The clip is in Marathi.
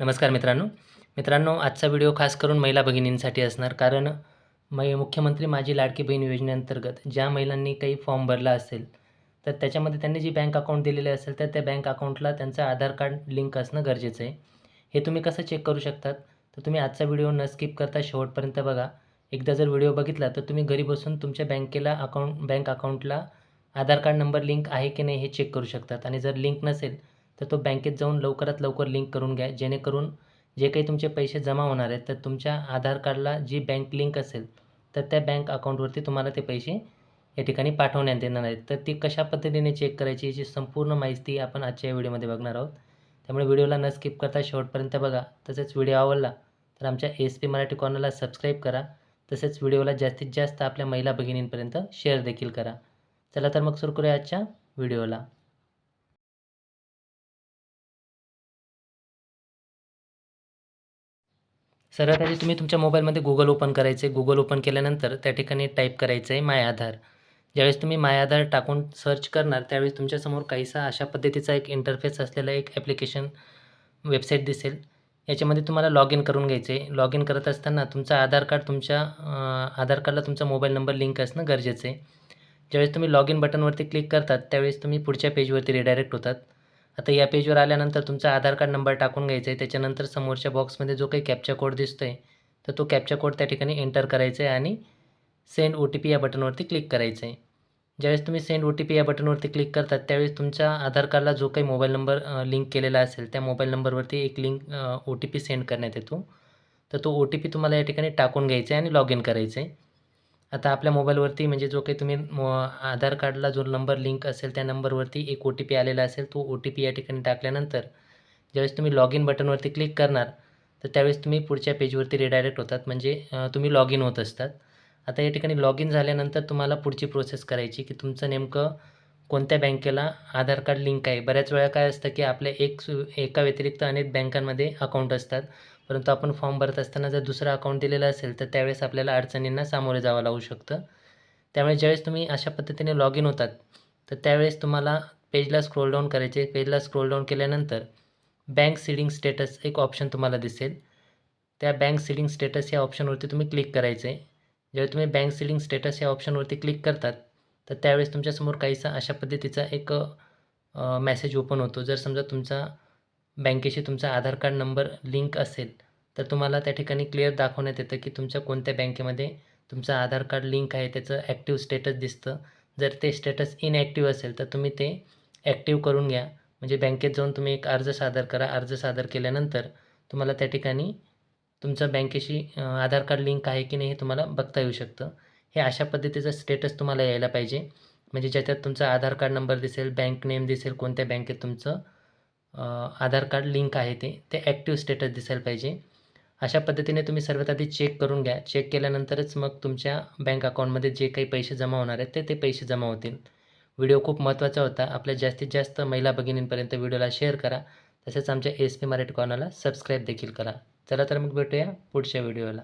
नमस्कार मित्रांनो. मित्रांनो आजचा व्हिडिओ खास करून महिला भगिनींसाठी असणार कारण मै मुख्यमंत्री माझी लाडकी बहीण योजनेअंतर्गत ज्या महिलांनी काही फॉर्म भरला असेल तर त्याच्यामध्ये त्यांनी जी बँक अकाउंट दिलेले असेल तर त्या बँक अकाउंटला त्यांचं आधार कार्ड लिंक असणं गरजेचं आहे. हे तुम्ही कसं चेक करू शकतात? तर तुम्ही आजचा व्हिडिओ न स्किप करता शेवटपर्यंत बघा. एकदा जर व्हिडिओ बघितला तर तुम्ही घरी बसून तुमच्या बँकेला अकाउंट बँक अकाउंटला आधार कार्ड नंबर लिंक आहे की नाही हे चेक करू शकतात. आणि जर लिंक नसेल तर तो बँकेत जाऊन लवकरात लवकर लिंक करून घ्या. जेणेकरून जे काही तुमचे पैसे जमा होणार आहेत तर तुमच्या आधार कार्डला जी बँक लिंक असेल तर त्या बँक अकाउंटवरती तुम्हाला ते पैसे या ठिकाणी पाठवण्यात येणार आहेत. तर ती कशा पद्धतीने चेक करायची याची संपूर्ण माहिती आपण आजच्या या व्हिडिओमध्ये बघणार आहोत. त्यामुळे व्हिडिओला न स्किप करता शेवटपर्यंत बघा. तसेच व्हिडिओ आवडला तर आमच्या एस पी मराठी कॉर्नरला सबस्क्राईब करा. तसेच व्हिडिओला जास्तीत जास्त आपल्या महिला भगिनींपर्यंत शेअर देखील करा. चला तर मग सुरू करूया आजच्या व्हिडिओला. सर्वात आधी तुम्ही तुमच्या मोबाईलमध्ये गुगल ओपन करायचे. गुगल ओपन केल्यानंतर त्या ठिकाणी टाईप करायचं आहे माय आधार ज्यावेळेस तुम्ही माय आधार टाकून सर्च करणार त्यावेळेस तुमच्यासमोर काहीसा अशा पद्धतीचा एक इंटरफेस असलेला एक ॲप्लिकेशन वेबसाईट दिसेल. याच्यामध्ये तुम्हाला लॉग इन करून घ्यायचं आहे लॉग इन करत असताना तुमचा आधार कार्ड तुमच्या आधार कार्डला तुमचा मोबाईल नंबर लिंक असणं गरजेचं आहे ज्यावेळेस तुम्ही लॉग इन बटनवरती क्लिक करतात त्यावेळेस तुम्ही पुढच्या पेजवरती रिडायरेक्ट होतात. आता या पेजवर आल्यानंतर तुमचा आधार कार्ड नंबर टाकून घ्यायचा आहे. त्याच्यानंतर समोरच्या बॉक्समध्ये जो काही कॅप्चा कोड दिसतो आहे तर तो कॅप्चा कोड त्या ठिकाणी एंटर करायचा आहे आणि सेंड ओ टी पी या बटनवरती क्लिक करायचं आहे. ज्यावेळेस तुम्ही सेंड ओ टी पी या बटनवरती क्लिक करतात त्यावेळेस तुमच्या आधार कार्डला जो काही मोबाईल नंबर लिंक केलेला असेल त्या मोबाईल नंबरवरती एक link O T P send करण्यात येतो. तर तो ओ टी पी तुम्हाला या ठिकाणी टाकून घ्यायचा आहे आणि लॉग इन करायचं आहे. आता आपल्या मोबाईलवरती म्हणजे जो काही तुम्ही मो आधार कार्डला जो नंबर लिंक असेल त्या नंबरवरती एक ओ टी पी आलेला असेल तो ओ टी पी या ठिकाणी टाकल्यानंतर ज्यावेळेस तुम्ही लॉग इन बटनवरती क्लिक करणार तर त्यावेळेस तुम्ही पुढच्या पेजवरती रिडायरेक्ट होतात. म्हणजे तुम्ही लॉग इन होत असतात. आता या ठिकाणी लॉग इन झाल्यानंतर तुम्हाला पुढची प्रोसेस करायची की तुमचं नेमकं कोणत्या बँकेला आधार कार्ड लिंक आहे? बऱ्याच वेळा काय असतं की आपल्या एक एका व्यतिरिक्त अनेक बँकांमध्ये अकाउंट असतात. परंतु आपण फॉर्म भरत असताना जर दुसरा अकाउंट दिलेला असेल तर त्यावेळेस आपल्याला अडचणींना सामोरे जावं लागू शकतं. त्यामुळे ज्यावेळेस तुम्ही अशा पद्धतीने लॉग इन होतात तर त्यावेळेस तुम्हाला पेजला स्क्रोल डाऊन करायचे. पेजला स्क्रोल डाऊन केल्यानंतर बँक सिडिंग स्टेटस एक ऑप्शन तुम्हाला दिसेल. त्या बँक सिडिंग स्टेटस या ऑप्शनवरती तुम्ही क्लिक करायचे. ज्यावेळी तुम्ही बँक सिडिंग स्टेटस या ऑप्शनवरती क्लिक करतात तर त्यावेळेस तुमच्यासमोर काहीसा अशा पद्धतीचा एक मॅसेज ओपन होतो. जर समजा तुमचा बँकेशी तुमचा आधार कार्ड नंबर लिंक असेल तर तुम्हाला त्या ठिकाणी क्लिअर दाखवण्यात येतं की तुमच्या कोणत्या बँकेमध्ये तुमचं आधार कार्ड लिंक आहे त्याचं ॲक्टिव्ह स्टेटस दिसतं. जर ते स्टेटस इनॲक्टिव्ह असेल तर तुम्ही ते ॲक्टिव्ह करून घ्या. म्हणजे बँकेत जाऊन तुम्ही एक अर्ज सादर करा. अर्ज सादर केल्यानंतर तुम्हाला त्या ठिकाणी तुमचं बँकेशी आधार कार्ड लिंक आहे की नाही हे तुम्हाला बघता येऊ शकतं. हे अशा पद्धतीचं स्टेटस तुम्हाला यायला पाहिजे. म्हणजे ज्याच्यात तुमचा आधार कार्ड नंबर दिसेल बँक नेम दिसेल कोणत्या बँकेत तुमचं आधार कार्ड लिंक आहे ते ते ॲक्टिव्ह स्टेटस दिसायला पाहिजे. अशा पद्धतीने तुम्ही सर्वात आधी चेक करून घ्या. चेक केल्यानंतरच मग तुमच्या बँक अकाउंटमध्ये जे काही पैसे जमा होणार आहेत ते ते पैसे जमा होतील. व्हिडिओ खूप महत्त्वाचा होता. आपल्या जास्तीत जास्त महिला भगिनींपर्यंत व्हिडिओला शेअर करा. तसेच आमच्या एस पी मराठी कॉर्नरला सबस्क्राईब देखील करा. चला तर मग भेटूया पुढच्या व्हिडिओला.